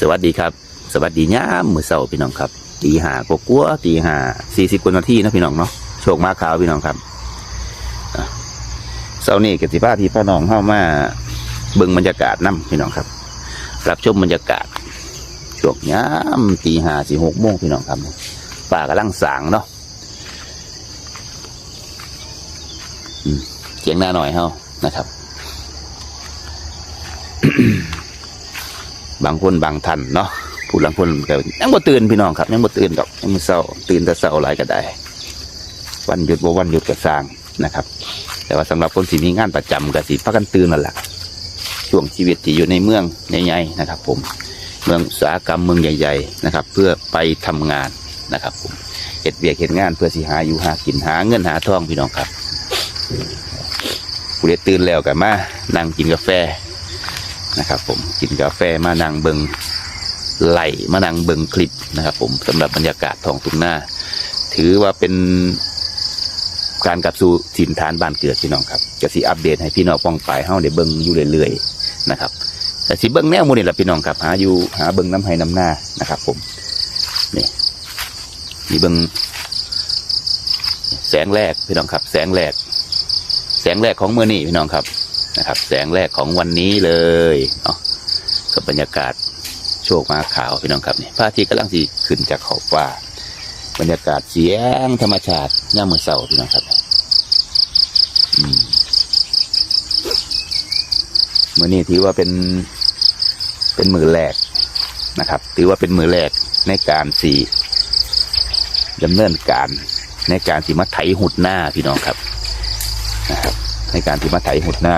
สวัสดีครับ สวัสดีย่ามมือเสาพี่น้องครับตีหากกัวตีหาสี่สิบกว่านาทีนะพี่น้องเนาะโชคมาขาวพี่น้องครับเสาร์นี้กติภาพี่พ่อน้องเข้ามาเบิ่งบรรยากาศนํพี่น้องครับรับชมบรรยากาศช่วงย่ามตีหาสี่หกโมงพี่น้องครับป่ากำลังสางเนาะเจียงหน้าหน่อยเฮานะครับ บางคนบางท่านเนาะผู้บางคนก็ยังบ่ตื่นพี่น้องครับยังบ่ตื่นดอกยังบ่เศร้าตื่นแต่เศร้าหลายก็ได้ วันหยุดบ่วันหยุดก็สร้างนะครับ แต่ว่าสำหรับคนที่มีงานประจำก็สิพากันตื่นนั่นแหละช่วงชีวิตที่อยู่ในเมืองใหญ่ๆนะครับ ผมเมืองอุตสาหกรรมเมืองใหญ่ ๆ นะครับ เพื่อไปทำงานนะครับผมเฮ็ดเวียกเฮ็ดงานเพื่อสิหาอยู่หากินหาเงินหาทองพี่น้องครับผู้ใดตื่นแล้วก็มานั่งกินกาแฟ นะครับ ผมกินกาแฟมานั่งเบิงไหลมานั่งเบิงคลิปนะครับ ผมสำหรับบรรยากาศท้องทุ่งนาถือว่าเป็นการกลับสู่ถิ่นฐานบ้านเกิดพี่น้องครับจะสิอัปเดตให้พี่น้องป้องปลาเฮาได้เบิงอยู่เรื่อยๆนะครับแต่สิเบิงแนวมูนี่แหละพี่น้องครับหาอยู่หาเบิงน้ำไห้น้ำหน้านะครับ ผมนี่มีเบิงแสงแรกพี่น้องครับ แสงแรก แสงแรกของเมื่อนี้พี่น้องครับ นะครับ แสงแรกของวันนี้เลยเนาะกับบรรยากาศโชคมาขาวพี่น้องครับนี่พระอาทิตย์กำลังสีขึ้นจากขอบฟ้า บรรยากาศเสียงธรรมชาติย่ามมือเสาพี่น้องครับอืมมือนี้ถือว่าเป็นเป็นมือแรกนะครับ ถือว่าเป็นมือแรกในการสีดำเนินการในการสีมาไถหุดหน้าพี่น้องครับนะครับ ในการที่มาไถหุดหน้า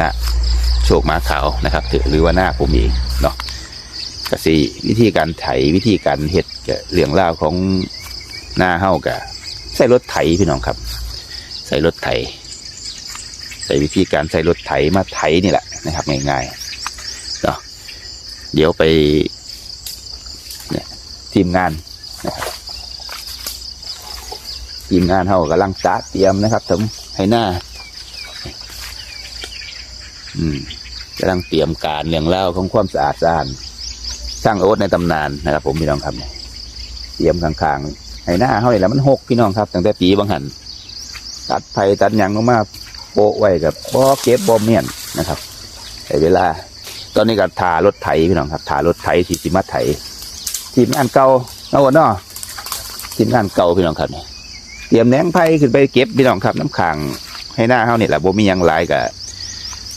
นะโชคมาขาวนะครับหรือว่าหน้าผมเองเนาะก็สิวิธีการไถวิธีการเห็ดเรื่องเล่าของหน้าเฮ้ากะใส่รถไถพี่น้องครับ ใส่รถไถ ใส่วิธีการใส่รถไถมาไถนี่แหละนะครับง่ายๆเนาะเดี๋ยวไปเนี่ยทีมงานนะครับทีมงานเขากำลังจัดเตรียมนะครับผมให้หน้า อืมกำลังเตรียมการเรื่องเล่าของความสะอาดสะอาดสร้างโอ๊ตในตำนานนะครับ ผมพี่น้องครับเนี่ยเตรียมข้างๆให้หน้าเขาเลยแหละมันหกพี่น้องครับตั้งแต่ปีบางหันตัดไผ่ตัดหยังลงมาโปะไว้กับบ่อเก็บบ่อเมียนนะครับใช้เวลา ตอนนี้ก็ถารถไถพี่น้องครับถารถไถที่สิมาไถทีมงานเก่าเอาวะเนาะทีมงานเก่าพี่น้องครับเนี่ยเตรียมแหนงไผ่ขึ้นไปเก็บพี่น้องครับ น้ำขังให้หน้าเฮานี่แหละบ่มียังหลายก็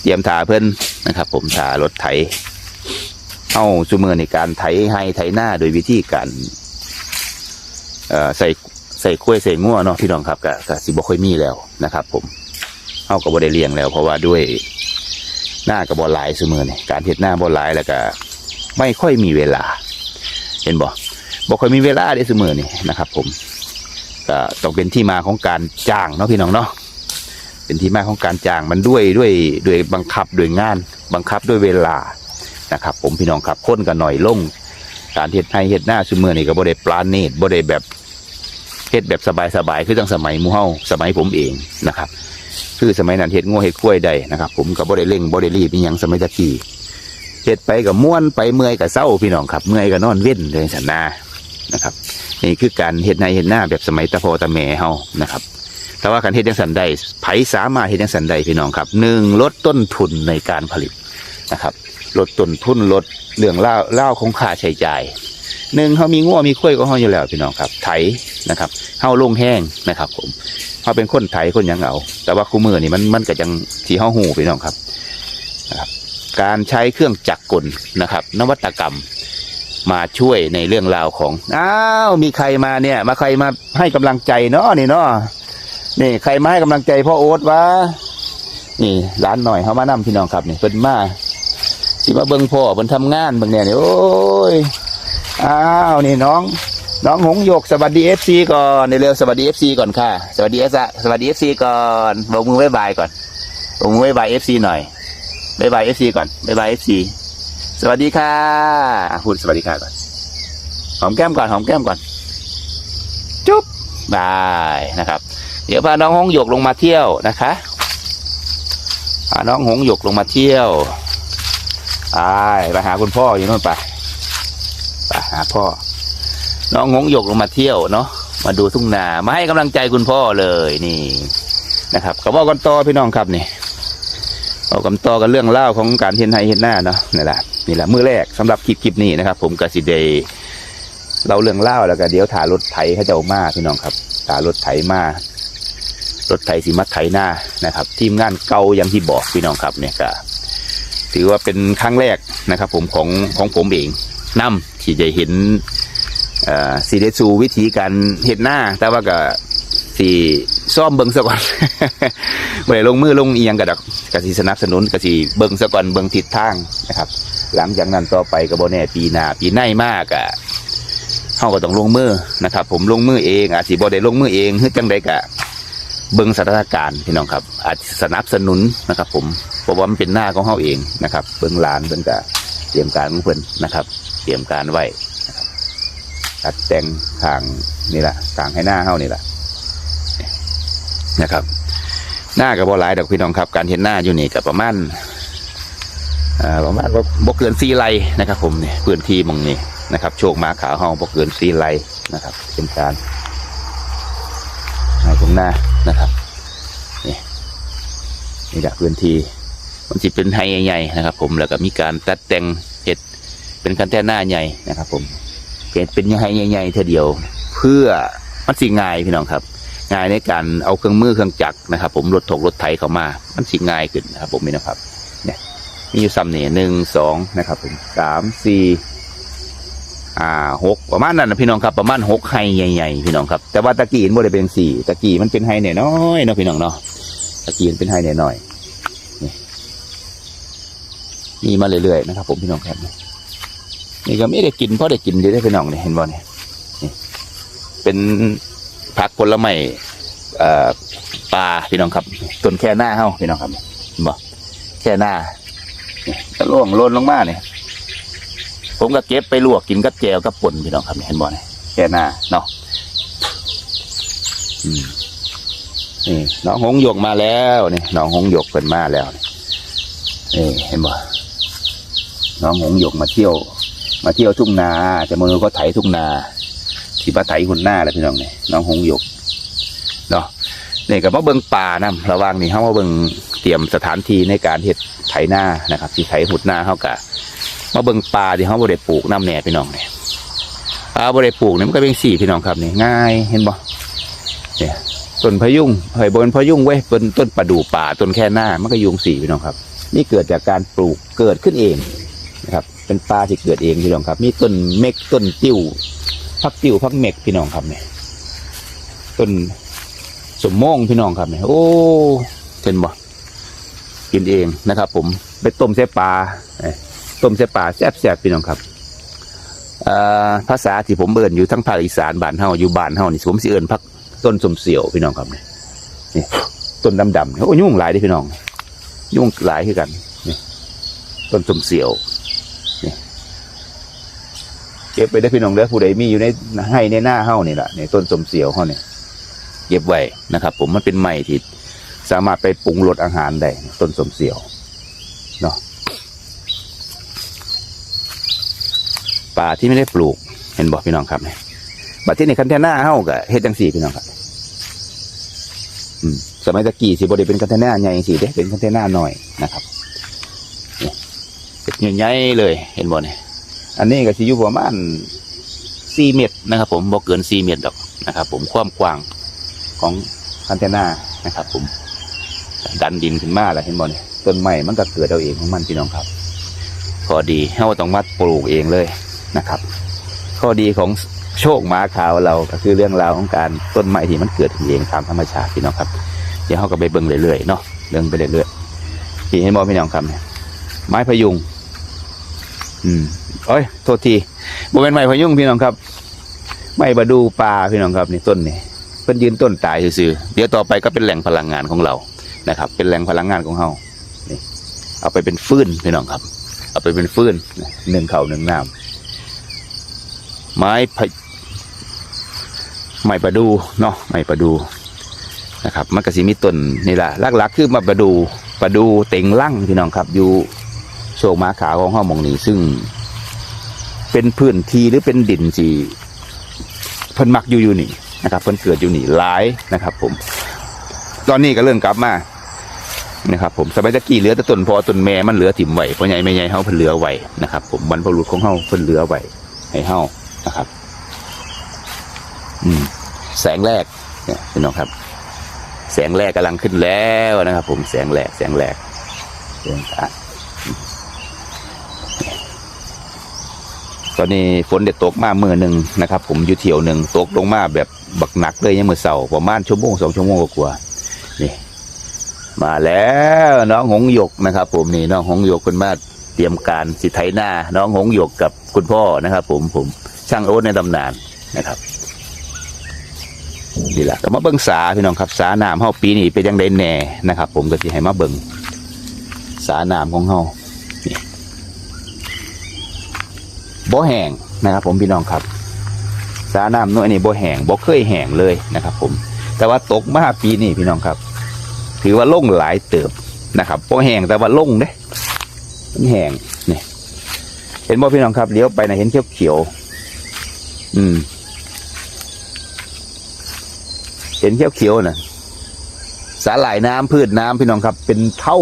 เตรียมถาเพิ่อนนะครับ ผมถารถไถเอาซุมือในการไถให้ไถหน้าโดยวิธีการเอ่อใส่ใส่กล้วยใส่งัวเนาะพี่น้องครับก็ก็สิบ่ค่อยมีแล้วนะครับ ผมเฮาก็บ่ได้เลี้ยงแล้ว เพราะว่าด้วยหน้าก็บ่หลายซุมือนี่การเฮ็ดหน้าบ่หลายแล้วก็ไม่ค่อยมีเวลา เห็นบ่บ่ค่อยมีเวลาได้ซุมือนี่นะครับ ผมก็ต้องเป็นที่มาของการจ้างเนาะพี่น้องเนาะ เป็นที่มาของการจ้างมันด้วยด้วยด้วยบังคับด้วยงาน บังคับด้วยเวลานะครับ ผมพี่น้องครับคนกันหน่อยลงการเฮ็ดให้เฮ็ดหน้าซุมือนี่ก็บ่ได้ปลาเนตบ่ได้แบบเฮ็ดแบบสบายๆคือตั้งสมัยมูเฮาสมัยผมเองนะครับ คือสมัยนั้นเฮ็ดงัวเฮ็ดกล้วยได้นะครับ ผมก็บ่ได้เร่งบ่ได้รีบอีหยังสมัยตะกี้เฮ็ดไปก็ม่วนไปเมื่อยก็เศร้าพี่น้องครับเมื่อยก็นอนเว้นเลยสันนานะครับ นี่คือการเห็ดในเห็ดหน้าแบบสมัยตะโพตะแม่เฮานะครับ แต่ว่าการเห็ดยังสันใดไผสามารถเห็ดยังสันใดพี่น้องครับหนึ่งลดต้นทุนในการผลิตนะครับลดต้นทุนลดเรื่องเล่าเล่าของค่าใช้จ่ายหนึ่งเขามีง้วมีข้ยก็เฮาอยู่แล้วพี่น้องครับ ไถนะครับเฮาลงแห้งนะครับ ผมเขาเป็นคนไถคนยังเอาแต่ว่าคู่มือนี่มันมันก็ยังที่เฮาหูพี่น้องครับนะครับ การใช้เครื่องจักรกลนะครับ นวัตกรรมมาช่วยในเรื่องราวของอ้าวมีใครมาเนี่ย มาใครมาให้กำลังใจเนาะนี่เนาะ นี่ใครมาให้กำลังใจพ่อโอ๊ตวะนี่ร้านหน่อยเขามานำพี่น้องครับนี่เพิ่นมาสิมาเบิ่งพ่อเพิ่นทำงานเบิ่งเนี่ยนี่โอ้ยอ้าวนี่น้อง น้องหงหยกสวัสดีเอฟซีก่อนเร็วสวัสดีเอฟซีก่อนค่ะ สวัสดีเอสสวัสดีเอฟซีก่อนบอกมือบ๊ายบายก่อนบอกมือบ๊ายบายเอฟซีหน่อยบ๊ายบายเอฟซีก่อนบ๊ายบายเอฟซีสวัสดีค่ะพูดสวัสดีค่ะก่อนหอมแก้มก่อนหอมแก้มก่อนจุ๊บได้นะครับ เดี๋ยวพาน้องหงหยกลงมาเที่ยวนะคะพาน้องหงหยกลงมาเที่ยวไปไปหาคุณพ่ออยู่นู่นไปไปหาพ่อ น้องงงหยกลงมาเที่ยวเนาะมาดูทุ่งนามาให้กำลังใจคุณพ่อเลยนี่นะครับก็บอกกันต่อพี่น้องครับนี่บอกกันต่อกันเรื่องเล่าของการเห็นไฮเห็นหน้าเนาะนี่แหละนี่แหละมือแรกสำหรับคลิปคลิปนี้นะครับ ผมกสิเดย์เราเรื่องเล่าแล้วก็เดี๋ยวถ่ารถไถเขาจะเอามาพี่น้องครับถ่ารถไถมา รถไถสีมัดไถหน้านะครับ ทีมงานเก่าอย่างที่บอกพี่น้องครับเนี่ยก็ถือว่าเป็นครั้งแรกนะครับ ผมของของผมเองนำที่จะเห็นเอ่อสีเดซูวิธีการเห็นหน้า แต่ว่าก็สีซ่อมเบิงซะก่อนไม่ลงมือลงเอียงกระดักกสีสนับสนุนกสีเบิงซะก่อนเบิงทิศทางนะครับ หลังจากนั้นต่อไปก็บแน่ปีหน้าปีในมากอะเขาก็ต้องลงมือนะครับ ผมลงมือเองอาจสิบ่ได้ลงมือเองหรือจังใดกะ เบิ่งสถานการณ์พี่น้องครับ อาจสนับสนุนนะครับ ผมเพราะว่ามันเป็นหน้าของเขาเองนะครับ เบิ่งลานเบิ่งกะเตรียมการของเพิ่อนนะครับ เตรียมการไว้นะครับตัดแต่งทางนี่แหละทางให้หน้าเขานี่แหละนะครับ หน้ากับบ่หลายดอกพี่น้องครับ การเห็นหน้าอยู่นี่กับประมาณประมาณบ่เกินสี่ไร่นะครับ ผมเนี่ยพื้นที่มองนี้นะครับ โชคมาขาวเฮาบ่เกินสี่ไร่นะครับเป็นการ ให้ตรงหน้านะครับนี่นี่แหละพื้นที่มันจะเป็นไฮใหญ่ๆนะครับ ผมแล้วก็มีการตัดแต่งเห็ดเป็นคันแท่หน้าใหญ่นะครับ ผมเป็นเป็นไฮใหญ่ๆเท่าเดียว เพื่อมันสิง่ายพี่น้องครับง่ายในการเอาเครื่องมือเครื่องจักรนะครับ ผมรถถกรถไถเข้ามา มันสิง่ายขึ้นนะครับ ผมนี่นะครับ เนี่ยมีอยู่ซ้ำเนี่ยหนึ่งสองนะครับ ผมสามสี่ อ่าหกประมาณนั้นนะพี่น้องครับประมาณหกไฮใหญ่ๆพี่น้องครับแต่ว่าตะกี้มันบ่ได้เป็นสี่ตะกี้มันเป็นไฮเนี่ยน้อยเนาะพี่น้องเนาะตะกี้มันเป็นไฮเนี่ยน้อยนี่มีมาเรื่อยๆนะครับ ผมพี่น้องครับนี่ก็ไม่ได้กินเพราะได้กินเดี๋ยวได้พี่น้องเนี่ยเห็นบ่เนี่ยเป็นผักผลไม้เอ่อปลาพี่น้องครับต้นแค่หน้าเฮาพี่น้องครับบ่แค่หน้านี่ก็ล่วงโลนลงมาเนี่ย ผมก็เก็บไปลวกกินกับแจวกับป่นพี่น้องครับเห็นบ่เนี่ยแค่หน้าเนาะอืมนี่น้องหงหยกมาแล้วนี่น้องหงหยกเป็นมาแล้วนี่นี่เห็นบ่น้องหงหยกมาเที่ยว มาเที่ยวทุ่งนาจะมือก็ไถทุ่งนาที่มาไถหุ่นหน้าแล้วพี่น้องเนี่ยน้องหงหยกเนาะนี่ก็มาเบิ่งป่านะระหว่างนี่เขามาเบิ่งเตรียมสถานที่ในการเฮ็ดไถหน้านะครับ ที่ไถหุ่นหน้าเขากะ มาเบิ่งปลาที่เขาบ่ได้ปลูกน้ำแหน่พี่น้องเนี่ยปลาบ่ได้ปลูกเนี่ยมันก็เป็นสี่พี่น้องครับนี่ง่ายเห็นบ่เนี่ยต้นพยุงเฮ้ยบนพยุงเว้ยเป็นต้นประดู่ป่าต้นแค่หน้ามันก็ยุงสี่พี่น้องครับ นี่เกิดจากการปลูกเกิดขึ้นเองนะครับ เป็นปลาที่เกิดเองพี่น้องครับ มีต้นเม็กต้นติ้วพักติ้วพักเม็กพี่น้องครับเนี่ยต้นสมโมงพี่น้องครับเนี่ยโอ้เห็นบ่กินเองนะครับ ผมไปต้มใส่ปลา เอ้ยต้มแซ่บปลาแซ่บๆพี่น้องครับภาษาที่ผมเบิ่นอยู่ทั้งภาคอีสานบ้านเฮาอยู่บ้านเฮานี่ผมสิเอิ้นพักต้นสมเสียวพี่น้องครับนี่ต้นดำๆโอ้ยุ่งหลายด้พี่น้อง ยุ่งหลายคือกันนี่ต้นสมเสียวนี่เก็บไปได้พี่น้องเด้อผู้ใดมีอยู่ในให้ในหน้าเฮานี่แหละนี่ต้นสมเสียวเฮานี่เก็บไว้นะครับ ผมมันเป็นไม้ที่สามารถไปปรุงรสอาหารได้ต้นสมเสียวเนาะ ป่าที่ไม่ได้ปลูก เห็นบอกพี่น้องครับเนี่ยบัดที่นี่คันแทน่าเฮากับเฮ็ดจังสี่พี่น้องครับอืมสมัยตะกี้สิบ่ได้เป็นคันแทน่าใหญ่จังสี่เด้เป็นคันแทน่าหน่อยนะครับเนี่เป็นใหญ่ๆเลย เห็นบ่เนี่ยอันนี้ก็สิอยู่ประมาณสี่เมตรนะครับ ผมบ่เกินสี่เมตรดอกนะครับ ผมความกว้างของคันแทน่านะครับ ผม ดันดินขึ้นมาแล้วเห็นบ่เนี่ยต้นไม้มันก็เกิดเอาเองของมันพี่น้องครับข้อดีเฮาต้องมาปลูกเองเลย นะครับ ข้อดีของโชคหมาขาวเราก็คือเรื่องราวของการต้นไม้ที่มันเกิดเองตามธรรมชาติพี่น้องครับ เดี๋ยวเฮาก็ไปเบิ่งเรื่อยๆเนาะเรื่องไปเรื่อยๆพี่เห็นบ่พี่น้องครับเนี่ยไม้พยุง อืมโอ้ยโทษทีบ่เป็นไม้พยุงพี่น้องครับ ไม้ประดูปลาพี่น้องครับนี่ต้นนี่เพิ่นยืนต้นตายซื่อเดี๋ยวต่อไปก็เป็นแหล่งพลังงานของเรานะครับ เป็นแหล่งพลังงานของเฮานี่เอาไปเป็นฟืนพี่น้องครับ เอาไปเป็นฟืนหนึ่งเข่าหนึ่งน้ำ ไม้ไม้ประดูเนาะไม้ประดูนะครับมันก็สิมีต้นนี่แหละลักๆคือมาประดูประดูเต็งลั่งพี่น้องครับ อยู่โชคม้าขาวของเฮาหมองนี้ซึ่ง เป็นพื้นที่หรือเป็นดินสีเพิ่นมักอยู่อยู่นี่นะครับเพิ่นเกิดอยู่นี่หลายนะครับ ผม ตอนนี้ก็เริ่มกลับมานะครับผมสมัยตะกี้เหลือแต่ต้นพอต้นแม่มันเหลือถิ่มไหวเพราะใหญ่ไม่ใหญ่เฮาเพิ่นเหลือไหวนะครับ ผมบรรพบุรุษของเฮาเพิ่นเหลือไหวให้เฮา นะครับ อืม แสงแรก เนี่ยพี่น้องครับ แสงแรกกำลังขึ้นแล้วนะครับ ผมแสงแรกแสงแรกแสงอะตอนนี้ฝนเด็ดตกมาเมื่อหนึ่งนะครับ ผมอยู่เที่ยวหนึ่งตกลงมาแบบบักหนักเลยยังมือเสาประมาณชั่วโมงสองชั่วโมงกว่านี่ มาแล้วน้องหงหยกนะครับ ผมนี่น้องหงหยกคุณมาเตรียมการสิไถหน้า น้องหงหยกกับคุณพ่อนะครับ ผมผม ช่างโอ๊ตในตำนานนะครับนี่แหละก็มาเบิ่งสาพี่น้องครับ สาน้ำเฮาปีนี้เป็นยังไงแน่นะครับ ผมก็สิให้มาเบิ่งสาน้ำของเฮาบ่แห้งนะครับ ผมพี่น้องครับสาน้ำน้อยนี่บ่แห้งบ่เคยแห้งเลยนะครับ ผม แต่ว่าตกมาปีนี้พี่น้องครับ ถือว่าล่งหลายเติบนะครับบ่แห้งแต่ว่าล่งเด้มันแห้งนี่เห็นบ่พี่น้องครับเลี้ยวไปนะเห็นเขียวเขียว อืม เห็นเขียวเขียวนะสาหร่ายน้ำพืชน้ำพี่น้องครับ เป็นเท่า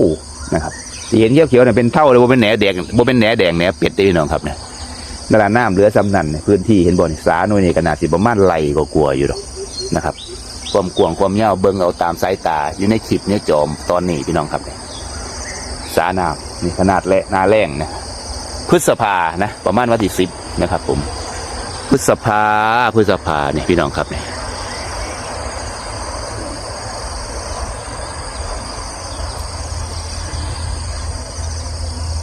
นะครับที่เห็นเขียวเขียวๆน่ะเป็นเท่าเลยว่าเป็นแหนแดงว่าเป็นแหนแดงแหนเป็ดเด้อพี่น้องครับเนี่ยนราน้ำเหลือซ้ำนันพื้นที่เห็นบ่นี่สาหน่วยนี่ขนาดสิประมาณไหลก็กลัวอยู่หรอกนะครับ ความกวางความยาวเบิ่งเอาตามสายตา อยู่ในคลิปเนี่ยจอมตอนนี้พี่น้องครับเนี่ยสาน้ำนี่ขนาดและนาแรงนะพฤษภานะ ประมาณวันที่สิบนะครับผม พฤษภาพฤษภาเนี่ยพี่น้องครับเนี่ย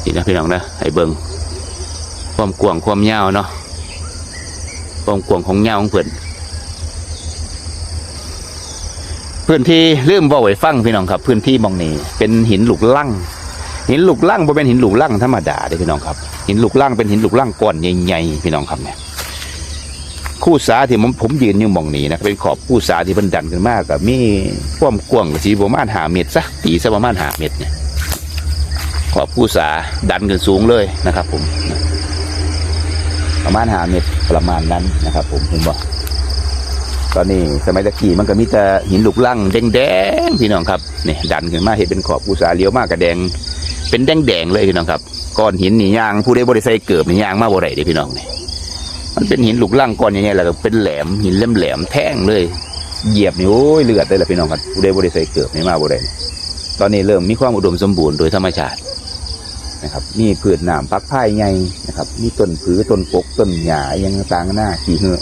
นี่นะพี่น้องนะให้เบิงความกว้างความยาวเนาะความกว้างของยาวของเพื่อนพื้นที่เริ่มบ่ไว้ฟังพี่น้องครับ พื้นที่หมองนี้เป็นหินหลุกลั่งหินหลุกลั่งบ่เป็นหินหลุกลั่งธรรมดาเด้พี่น้องครับหินหลุกลั่งเป็นหินหลุกลั่งก้อนใหญ่ๆพี่น้องครับเนี่ย คู่สาที่ผมผมยืนอยู่มองนี้นะเป็นขอบคู่สาที่เพิ่นดันขึ้นมากกับมีความกว้างก็สิประมาณหาเมตรซะตีซะประมาณหาเมตรเนี่ยขอบผู้สาดันขึ้นสูงเลยนะครับ ผม ประมาณหาเมตรประมาณนั้นนะครับ ผมเห็นบ่ตอนนี้สมัยตะกี้มันก็มีแต่หินลูกลังแดงๆพี่น้องครับนี่ดันขึ้นมาเห็นเป็นขอบผู้สาเลี้ยวมากกระแดง เป็นแดงๆเลยพี่น้องครับก้อนหินนี่ยางผู้ได้บริใส่เกิบนี่ยางมาบ่ได้เด้พี่น้องนี่ มันเป็นหินหลูกลังก้อนใหญ่ๆแล้วก็เป็นแหลมหินแหลมแท่งเลย เหยียบนี่โอ้ยเลือดเลยล่ะพี่น้องครับผู้ได้บริใส่เกิบนี่มาบ่ได้ตอนนี้เริ่มมีความอุดมสมบูรณ์โดยธรรมชาตินะครับมีพืชน้ำพักผ้ายใหญ่นะครับมีต้นผือต้นปกต้นหญ้าอยังต่างหน้าขี้เหือ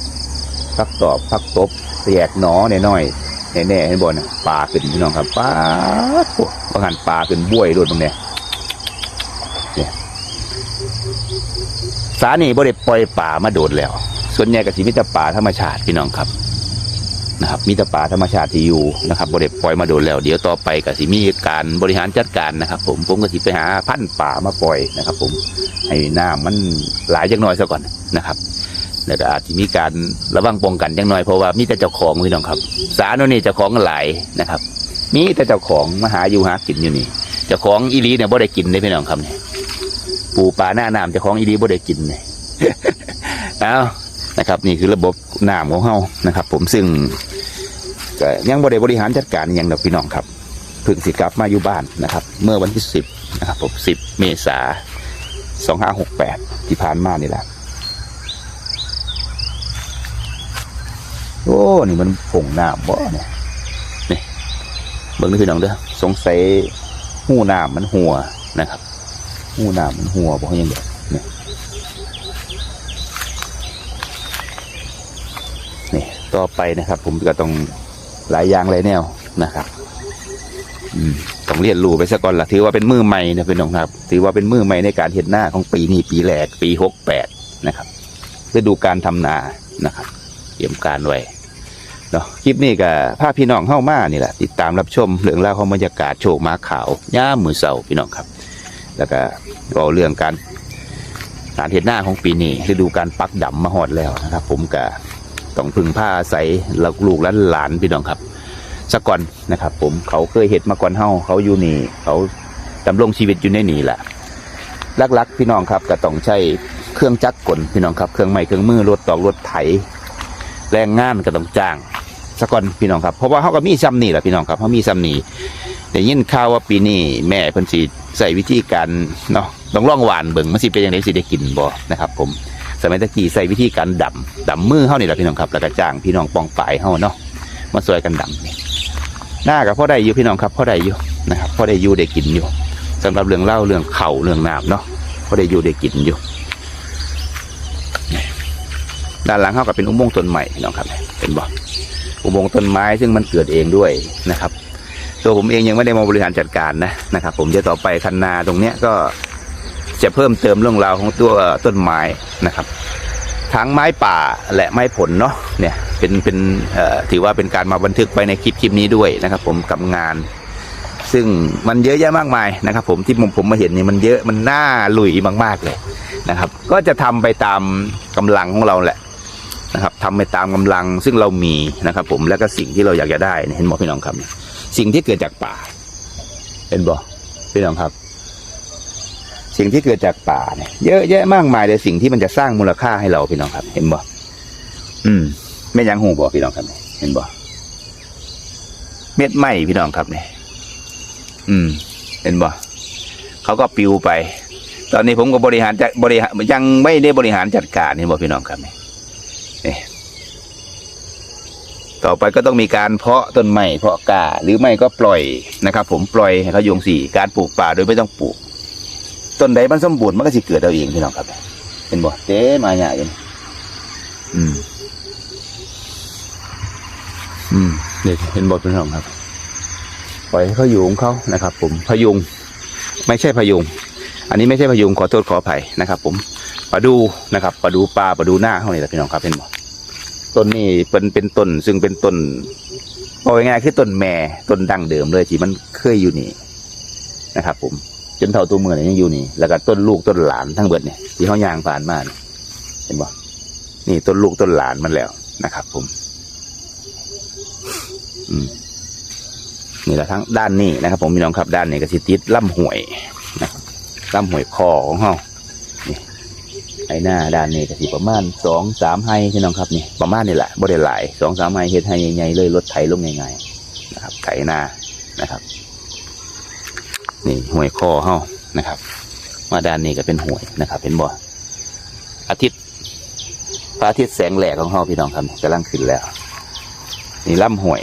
พักตอบพักตบแตกหนอหน่น้อยแน่ๆให้บอลปลาขึ้นพี่น้องครับปลาโอ้บางหันปลาขึ้นบ้วยโด้วยตรงเนี้ยเนี่ยานี่บ่ได้ปล่อยป่ามาโดดแล้ว ส่วนใหญ่ก็สิมีแต่ป่าธรรมชาติพี่น้องครับนะครับมีแต่ป่าธรรมชาติที่อยู่นะครับบริปล่อยมาโดนแล้ว เดี๋ยวต่อไปก็สิมีการบริหารจัดการนะครับ ผมผมก็สิไปหาพันธุ์ป่ามาปล่อยนะครับ ผมให้น้ำมันหลายจังน้อยซะก่อนนะครับแล้วก็อาจจะมีการระวังป้องกันจังน้อยเพราะว่ามีแต่เจ้าของพี่น้องครับ สารโน่นนี่เจ้าของหลายนะครับ มีแต่เจ้าของมาหาอยู่หากินอยู่นี่เจ้าของอีลีเนี่ยบ่ได้กินเลยพี่น้องครับเนี่ย ปูปลาหน้าน้ำเจ้าของอีหลีบ่ได้กินเลยเอานะครับ นี่คือระบบน้ำของเฮานะครับ ผมซึ่งก็ยังบริบริหารจัดการอหย่างดอกพี่น้องครับเพึ่งสิกลับมาอยู่บ้านนะครับ เมื่อวันที่สิบนะครับผมสิบเมษาสองห้าหกแปดที่ผ่านมานี่แหละ โอ้ นี่มันผงน้ำบ่เนี่ยนี่เบิ่งนี่พี่น้องเด้อสงสัยหูน้ำมันหัวนะครับ หูน้ำมันหัวบ่ยังเด็กนี่นี่ต่อไปนะครับ ผมก็ต้องหลายอย่างหลายแนวนะครับอืมต้องเรียนรู้ไปซะก่อนละถือว่าเป็นมือใหม่นะพี่น้องครับ ถือว่าเป็นมือใหม่ในการเห็นหน้าของปีนี้ปีแรกปีหกแปดนะครับฤดูการทำนานะครับเตรียมการไว้เนาะคลิปนี้ก็พาพี่น้องเข้ามานี่แหละติดตามรับชมเรื่องราวของบรรยากาศโชคม้าขาวย่ามมือเสาพี่น้องครับ แล้วก็เอาเรื่องการการเห็นหน้าของปีนี้ฤดูการปักดำมาหอดแล้วนะครับ ผมก็ต้องพึ่งผ้าอาศัยลูกและหลานพี่น้องครับสะก่อนนะครับ ผมเขาเคยเห็ดมาก่อนเฮาเขาอยู่นี่ เขาดำรงชีวิตอยู่ในนี่แหละลักๆพี่น้องครับก็ต้องใช้เครื่องจักรกลพี่น้องครับ เครื่องไม้เครื่องมือรถตอกรถไถ แรงงานก็ต้องจ้างสะก่อนพี่น้องครับเพราะว่าเขาก็มีซ้ำนี่แหละพี่น้องครับเขามีซ้ำนี่ แต่ยินข่าวว่าปีนี้แม่เพิ่นสิใส่วิธีการเนาะต้องล่องหวานเบิ่งมันสิเป็นยังไงสิได้กินบ่นะครับ ผมสมัยตะกี้ใส่วิธีการดำดำมือเฮานี่แหละพี่น้องครับแล้วก็จ้างพี่น้องปองปลายเฮาเนาะมาช่วยกันดำนี่หน้ากับพ่อได้อยู่พี่น้องครับพ่อได้อยู่นะครับพ่อได้อยู่ได้กินอยู่สำหรับเรื่องเล่าเรื่องเข่าเรื่องน้ำเนาะพ่อได้อยู่ได้กินอยู่ด้านหลังเขาก็เป็นอุโมงค์ต้นใหม่พี่น้องครับ เป็นบ่อุโมงค์ต้นไม้ซึ่งมันเกิดเองด้วยนะครับ ตัวผมเองยังไม่ได้มาบริหารจัดการนะนะครับ ผมจะต่อไปคันนาตรงเนี้ยก็จะเพิ่มเติมเรื่องราวของตัวต้นไม้นะครับทั้งไม้ป่าและไม้ผลเนาะเนี่ยเป็นเป็นถือว่าเป็นการมาบันทึกไปในคลิปคลิปนี้ด้วยนะครับ ผมกับงาน ซึ่งมันเยอะแยะมากมายนะครับ ผมที่ผมผมมาเห็นนี่มันเยอะมันน่าลุยมากๆเลยนะครับ ก็จะทำไปตามกำลังของเราแหละนะครับทำไปตามกำลังซึ่งเรามีนะครับ ผมแล้วก็สิ่งที่เราอยากจะได้เห็นบอพี่น้องครับ สิ่งที่เกิดจากป่า เห็นบอพี่น้องครับ สิ่งที่เกิดจากป่าเนี่ยเยอะแยะมากมายเลยสิ่งที่มันจะสร้างมูลค่าให้เราพี่น้องครับ เห็นบออืมไม่ยังหูบอพี่น้องครับเห็นบอเม็ดไหมพี่น้องครับเนี่ยอืม เห็นบอเขาก็ปิวไป ตอนนี้ผมก็บริหารจัดบริหารยังไม่ได้บริหารจัดการเห็นบอพี่น้องครับเนี่ย ต่อไปก็ต้องมีการเพาะต้นไม้เพาะกาหรือไม่ก็ปล่อยนะครับ ผมปล่อยให้เขาโยงสี่การปลูกป่าโดยไม่ต้องปลูก ต้นใดมันสมบูรณ์มันก็สิเกิดเอาเองพี่น้องครับเห็นบ่เจ๊มาใหญ่เลยอืม อืมเด็กเห็นบ่พี่น้องครับ ปล่อยให้เขาอยู่ของเขานะครับ ผมพยุงไม่ใช่พยุงอันนี้ไม่ใช่พยุงขอโทษขออภัยนะครับ ผมปลาดูนะครับปลาดูปลาปลาดูหน้าเขานี่แหละพี่น้องครับเห็นบ่ ต้นนี้เป็นเป็นต้นซึ่งเป็นต้นเอาง่ายๆคือต้นแม่ต้นดั้งเดิมเลยที่มันเคยอยู่นี่นะครับ ผมจนเท่าตัวมือเนี่ยังอยู่นี่ แล้วก็ต้นลูกต้นหลานทั้งเบิดเนี่ยที่เขายางผ่านมาเห็นบ่นี่ต้นลูกต้นหลานมันแล้วนะครับ ผม อืมนี่แหละทั้งด้านนี้นะครับ ผมพี่น้องครับด้านนี้ก็สิติดล่ำห่วยนะล่ำห่วยคอของเขา ไอ้หน้าด้านนี้ก็สิประมาณสองสามไฮพี่น้องครับนี่ประมาณนี่แหละบ่ได้หลายสองสามไฮเฮ็ดให้ใหญ่ๆเลยรถไถลงง่ายๆนะครับไถหน้านะครับ นี่ห่วยคอเฮานะครับ มาด้านนี้ก็เป็นห่วยนะครับ เป็นบ่ออาทิตย์พระอาทิตย์แสงแหลกของเฮาพี่น้องครับกำลังขึ้นแล้ว นี่ลำห่วย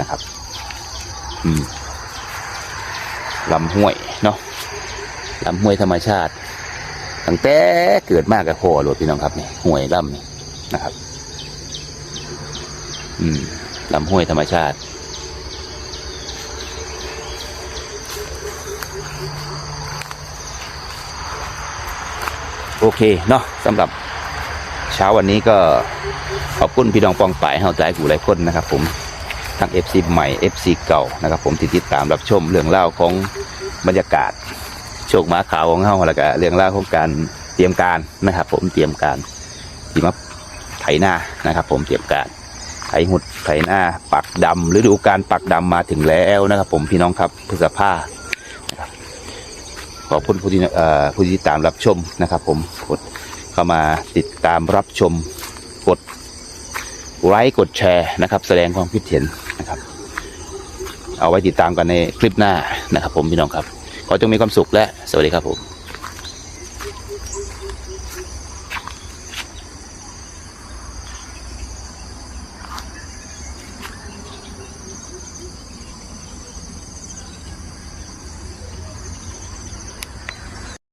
นะครับ อืมลำห้วยเนาะลำห้วยธรรมชาติ ตั้งแต่เกิดมากกับพ่อหลดพี่น้องครับนี่ห้วยลำนี่นะครับ อืมลำห้วยธรรมชาติ โอเคเนาะสำหรับเช้าวันนี้ก็ขอบคุณพี่น้องปองป่ายเฮาใจกูหลายคนนะครับ ผมทั้ง FC ใหม่ FC เก่านะครับ ผมที่ติดตามรับชมเรื่องเล่าของบรรยากาศ โชคหมาขาวของเฮาแล้วก็เรื่องเล่าวของการเตรียมการนะครับ ผมเตรียมการที่มาไถนานะครับ ผมเตรียมการไถหุดไถนาปักดำฤดูการปักดำมาถึงแล้วนะครับ ผมพี่น้องครับพฤษภาขอบคุณผู้ที่ผู้ที่ตามรับชมนะครับ ผมกดเข้ามาติดตามรับชมกดไลค์กดแชร์นะครับ แสดงความคิดเห็นนะครับ เอาไว้ติดตามกันในคลิปหน้านะครับ ผมพี่น้องครับ อจงมีความสุขและสวัสดีครับผม